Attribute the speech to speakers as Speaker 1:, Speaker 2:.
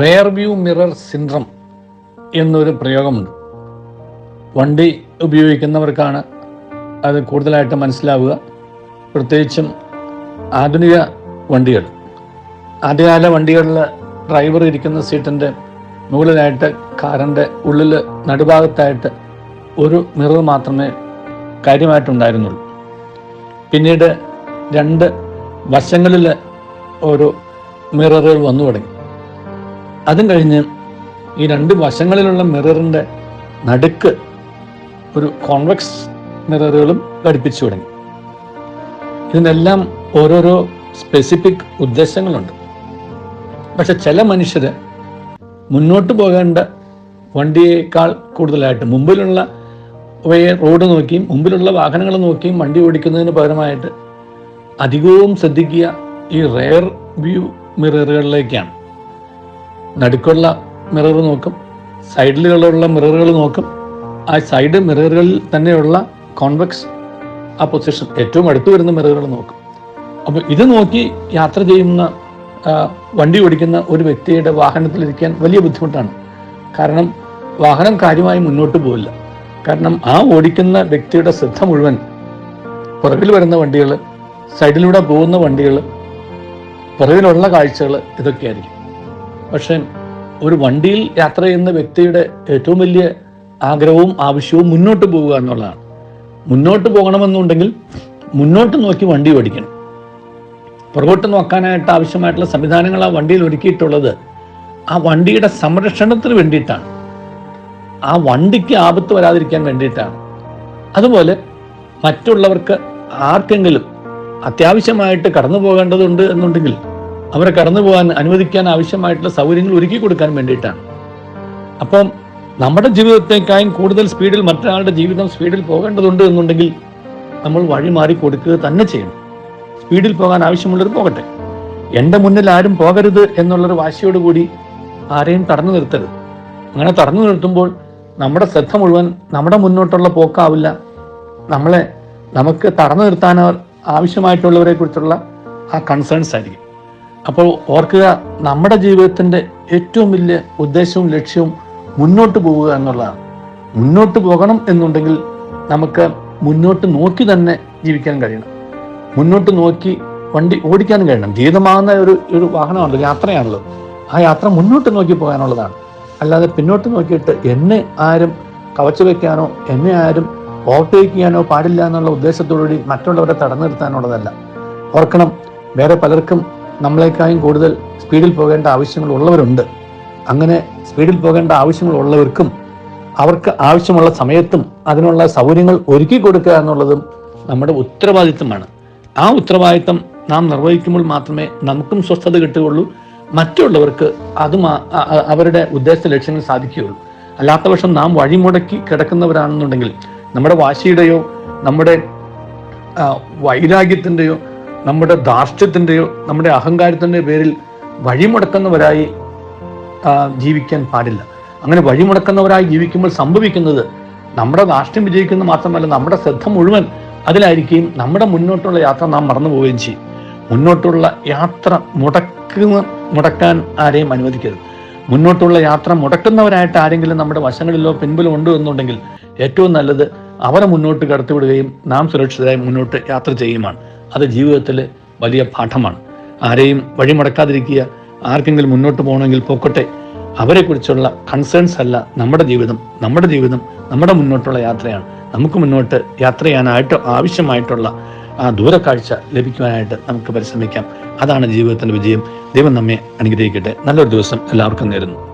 Speaker 1: Rare view mirror syndrome എന്നൊരു പ്രയോഗമുണ്ട്. വണ്ടി ഉപയോഗിക്കുന്നവർക്കാണ് അത് കൂടുതലായിട്ട് മനസ്സിലാവുക. പ്രത്യേകിച്ചും ആധുനിക വണ്ടികൾ. ആദ്യകാല വണ്ടികളിൽ ഡ്രൈവർ ഇരിക്കുന്ന സീറ്റിന്റെ മുകളിലായിട്ട് കാറിന്റെ ഉള്ളിൽ നടുഭാഗത്തായിട്ട് ഒരു മിറർ മാത്രമേ കാര്യമായിട്ടുണ്ടായിരുന്നുള്ളൂ. പിന്നീട് രണ്ട് വശങ്ങളിൽ ഒരു മിററുകൾ വന്നു തുടങ്ങി. അതും കഴിഞ്ഞ് ഈ രണ്ട് വശങ്ങളിലുള്ള മിററിന്റെ നടുക്ക് ഒരു കോൺവെക്സ് മിററുകളും ഘടിപ്പിച്ചു തുടങ്ങി. ഇതിനെല്ലാം ഓരോരോ സ്പെസിഫിക് ഉദ്ദേശങ്ങളുണ്ട്. പക്ഷെ ചില മനുഷ്യർ മുന്നോട്ട് പോകേണ്ട വണ്ടിയേക്കാൾ കൂടുതലായിട്ട് മുമ്പിലുള്ള റോഡ് നോക്കിയും മുമ്പിലുള്ള വാഹനങ്ങൾ നോക്കിയും വണ്ടി ഓടിക്കുന്നതിന് പകരമായിട്ട് അധികവും ശ്രദ്ധിക്കുക ഈ റെയർ വ്യൂ മിററുകളിലേക്കാണ് നടുക്കുള്ള മിറർ നോക്കും. സൈഡിലുള്ള മിററുകൾ നോക്കും. ആ സൈഡ് മിററുകളിൽ തന്നെയുള്ള കോൺവെക്സ് ആ പൊസിഷൻ ഏറ്റവും അടുത്ത് വരുന്ന മിററുകൾ നോക്കും. അപ്പോൾ ഇത് നോക്കി യാത്ര ചെയ്യുന്ന വണ്ടി ഓടിക്കുന്ന ഒരു വ്യക്തിയുടെ വാഹനത്തിലിരിക്കാൻ വലിയ ബുദ്ധിമുട്ടാണ്. കാരണം വാഹനം കാര്യമായി മുന്നോട്ട് പോവില്ല. കാരണം ആ ഓടിക്കുന്ന വ്യക്തിയുടെ ശ്രദ്ധ മുഴുവൻ പുറകിൽ വരുന്ന വണ്ടികൾ സൈഡിലൂടെ പോകുന്ന വണ്ടികൾ പുറകിലുള്ള കാഴ്ചകൾ ഇതൊക്കെയായിരിക്കും. പക്ഷേ ഒരു വണ്ടിയിൽ യാത്ര ചെയ്യുന്ന വ്യക്തിയുടെ ഏറ്റവും വലിയ ആഗ്രഹവും ആവശ്യവും മുന്നോട്ട് പോവുക എന്നുള്ളതാണ്. മുന്നോട്ട് പോകണമെന്നുണ്ടെങ്കിൽ മുന്നോട്ട് നോക്കി വണ്ടി ഓടിക്കണം. പുറകോട്ട് നോക്കാനായിട്ട് ആവശ്യമായിട്ടുള്ള സംവിധാനങ്ങൾ ആ വണ്ടിയിൽ ഒരുക്കിയിട്ടുള്ളത് ആ വണ്ടിയുടെ സംരക്ഷണത്തിന് വേണ്ടിയിട്ടാണ്. ആ വണ്ടിക്ക് ആപത്ത് വരാതിരിക്കാൻ വേണ്ടിയിട്ടാണ്. അതുപോലെ മറ്റുള്ളവർക്ക് ആർക്കെങ്കിലും അത്യാവശ്യമായിട്ട് കടന്നു പോകേണ്ടതുണ്ട് എന്നുണ്ടെങ്കിൽ അവരെ കടന്നു പോകാൻ അനുവദിക്കാൻ ആവശ്യമായിട്ടുള്ള സൗകര്യങ്ങൾ ഒരുക്കി കൊടുക്കാൻ വേണ്ടിയിട്ടാണ്. അപ്പം നമ്മുടെ ജീവിതത്തേക്കായും കൂടുതൽ സ്പീഡിൽ മറ്റൊരാളുടെ ജീവിതം സ്പീഡിൽ പോകേണ്ടതുണ്ട് എന്നുണ്ടെങ്കിൽ നമ്മൾ വഴി മാറി കൊടുക്കുക തന്നെ ചെയ്യണം. സ്പീഡിൽ പോകാൻ ആവശ്യമുള്ളവർ പോകട്ടെ. എന്റെ മുന്നിൽ ആരും പോകരുത് എന്നുള്ളൊരു വാശിയോടുകൂടി ആരെയും തടഞ്ഞു നിർത്തരുത്. അങ്ങനെ തടഞ്ഞു നിർത്തുമ്പോൾ നമ്മുടെ ശ്രദ്ധ മുഴുവൻ നമ്മുടെ മുന്നോട്ടുള്ള പോക്കാവില്ല. നമ്മളെ നമുക്ക് തടഞ്ഞു നിർത്താൻ ആവശ്യമായിട്ടുള്ളവരെ കുറിച്ചുള്ള ആ കൺസേൺസ് ആയിരിക്കും. അപ്പോൾ ഓർക്കുക നമ്മുടെ ജീവിതത്തിന്റെ ഏറ്റവും വലിയ ഉദ്ദേശവും ലക്ഷ്യവും മുന്നോട്ട് പോവുക എന്നുള്ളതാണ്. മുന്നോട്ട് പോകണം എന്നുണ്ടെങ്കിൽ നമുക്ക് മുന്നോട്ട് നോക്കി തന്നെ ജീവിക്കാൻ കഴിയണം. മുന്നോട്ട് നോക്കി വണ്ടി ഓടിക്കാനും കഴിയണം. ജീവിതമാകുന്ന ഒരു ഒരു വാഹനമാണല്ലോ യാത്രയാണല്ലോ. ആ യാത്ര മുന്നോട്ട് നോക്കി പോകാനുള്ളതാണ്. അല്ലാതെ പിന്നോട്ട് നോക്കിയിട്ട് എന്നെ ആരും കവച്ചു വെക്കാനോ എന്നെ ആരും ഓവർടേക്ക് ചെയ്യാനോ പാടില്ല എന്നുള്ള ഉദ്ദേശത്തോടുകൂടി മറ്റുള്ളവരെ തടഞ്ഞു നിർത്താനുള്ളതല്ല. ഓർക്കണം വേറെ പലർക്കും നമ്മളെക്കാളും കൂടുതൽ സ്പീഡിൽ പോകേണ്ട ആവശ്യങ്ങൾ ഉള്ളവരുണ്ട്. അങ്ങനെ സ്പീഡിൽ പോകേണ്ട ആവശ്യങ്ങൾ ഉള്ളവർക്കും അവർക്ക് ആവശ്യമുള്ള സമയത്തും അതിനുള്ള സൗകര്യങ്ങൾ ഒരുക്കി കൊടുക്കുക എന്നുള്ളതും നമ്മുടെ ഉത്തരവാദിത്തമാണ്. ആ ഉത്തരവാദിത്തം നാം നിർവഹിക്കുമ്പോൾ മാത്രമേ നമുക്കും സ്വസ്ഥത കിട്ടുകയുള്ളൂ. മറ്റുള്ളവർക്ക് അതും അവരുടെ ഉദ്ദേശ ലക്ഷ്യങ്ങൾ സാധിക്കുകയുള്ളൂ. അല്ലാത്ത പക്ഷം നാം വഴിമുടക്കി കിടക്കുന്നവരാണെന്നുണ്ടെങ്കിൽ നമ്മുടെ വാശിയുടെയോ നമ്മുടെ വൈരാഗ്യത്തിന്റെയോ നമ്മുടെ ധാർഷ്ട്യത്തിന്റെയോ നമ്മുടെ അഹങ്കാരത്തിന്റെയോ പേരിൽ വഴിമുടക്കുന്നവരായി ജീവിക്കാൻ പാടില്ല. അങ്ങനെ വഴിമുടക്കുന്നവരായി ജീവിക്കുമ്പോൾ സംഭവിക്കുന്നത് നമ്മുടെ ധാർഷ്ട്യം വിജയിക്കുന്നത് മാത്രമല്ല നമ്മുടെ ശ്രദ്ധ മുഴുവൻ അതിലായിരിക്കുകയും നമ്മുടെ മുന്നോട്ടുള്ള യാത്ര നാം മറന്നു പോവുകയും ചെയ്യും. മുന്നോട്ടുള്ള യാത്ര മുടക്കുന്ന മുടക്കാൻ ആരെയും അനുവദിക്കരുത്. മുന്നോട്ടുള്ള യാത്ര മുടക്കുന്നവരായിട്ട് ആരെങ്കിലും നമ്മുടെ വശങ്ങളിലോ പിൻപിലോ ഉണ്ടോ എന്നുണ്ടെങ്കിൽ ഏറ്റവും നല്ലത് അവരെ മുന്നോട്ട് കടത്തിവിടുകയും നാം സുരക്ഷിതരായി മുന്നോട്ട് യാത്ര ചെയ്യുമാണ്. അത് ജീവിതത്തിലെ വലിയ പാഠമാണ്. ആരെയും വഴിമുടക്കാതിരിക്കുക ആർക്കെങ്കിലും മുന്നോട്ട് പോകണമെങ്കിൽ പോക്കട്ടെ. അവരെക്കുറിച്ചുള്ള കൺസേൺസ് അല്ല നമ്മുടെ ജീവിതം. നമ്മുടെ ജീവിതം നമ്മുടെ മുന്നോട്ടുള്ള യാത്രയാണ്. നമുക്ക് മുന്നോട്ട് യാത്ര ചെയ്യാനായിട്ട് ആവശ്യമായിട്ടുള്ള ആ ദൂരക്കാഴ്ച ലഭിക്കുവാനായിട്ട് നമുക്ക് പരിശ്രമിക്കാം. അതാണ് ജീവിതത്തിന്റെ വിജയം. ദൈവം നമ്മെ അനുഗ്രഹിക്കട്ടെ. നല്ലൊരു ദിവസം എല്ലാവർക്കും നേരുന്നു.